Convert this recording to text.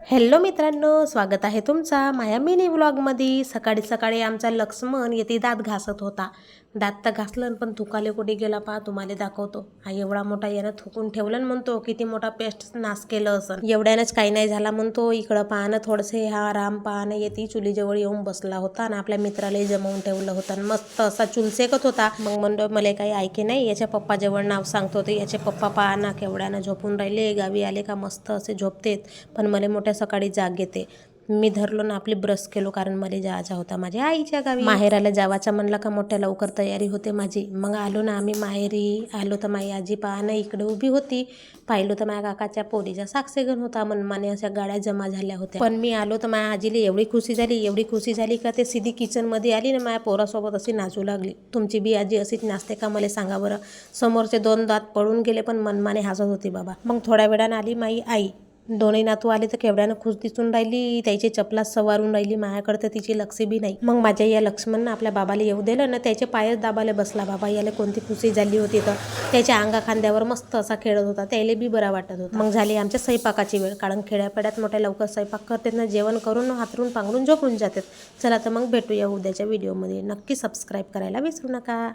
Hello मित्रांनो स्वागत आहे तुमचा माया मिनी व्लॉगमध्ये. सकाळी सकाळी आमचा लक्ष्मण येथे दात घासत होता. दात तर घासलं पण थुकाले कुठे गेला पहा तुम्हाला दाखवतो. हा एवढा मोठा यानं थुकून ठेवलं आणि म्हणतो किती मोठा पेस्ट नाश केलं असं. एवढ्यानंच काही नाही झाला म्हणतो. इकडं पाहणं थोडंसे हा राम पाहणं येते चुलीजवळ येऊन बसला होता आणि आपल्या मित्रालाही जमवून ठेवलं होतं आणि मस्त असा चुलसेकत होता. मग म्हणतो मला काही ऐके नाही याच्या पप्पाजवळ नाव सांगतो. ते याचे पप्पा पहा ना केवढ्यानं झोपून राहिले गावी आले का मस्त असे झोपतेत पण मला मोठ्या सकाळी जाग घेते मी धरलो ना आपली ब्रश केलो कारण मला जायचा होता माझ्या आईच्या गावी. माहेराला जावाचा म्हणलं का मोठ्या लवकर तयारी होते माझी. मग आलो ना आम्ही माहेरी आलो तर माझी आजी पाहणं इकडे उभी होती. पाहिलो तर माझ्या काकाच्या पोरीचा साक्षीगण होता मनमाने अशा गाड्या जमा झाल्या होत्या. पण मी आलो तर माझ्या आजीला एवढी खुशी झाली एवढी खुशी झाली का ते सिधी किचनमध्ये आली ना माझ्या पोरासोबत अशी नाचू लागली. तुमची बी आजी अशीच नाचते का मला सांगा बरं. समोरचे दोन दात पळून गेले पण मनमाने हसत होती बाबा. मग थोड्या वेळानं आली माई आई. दोन्ही नातू आले तर केवढ्यानं खुश दिसून राहिली त्याची चपला सवारून राहिली माझ्याकडे तर तिची लक्ष बी नाही. मग माझ्या या लक्ष्मणनं आपल्या बाबाला येऊ दिलं ना त्याचे पायच दाबाले बसला. बाबा याला कोणती खुशी झाली होती तर? त्याच्या अंगा खांद्यावर मस्त असा खेळत होता. त्याला बी बरा वाटत होता. मग झाली आमच्या स्वयंपाकाची वेळ. कारण खेड्यापाड्यात मोठ्या लवकर स्वयंपाक करतात ना जेवण करून हातरून पांघरून झोपून जातात. चला तर मग भेटूया उद्याच्या व्हिडिओमध्ये. नक्की सबस्क्राईब करायला विसरू नका.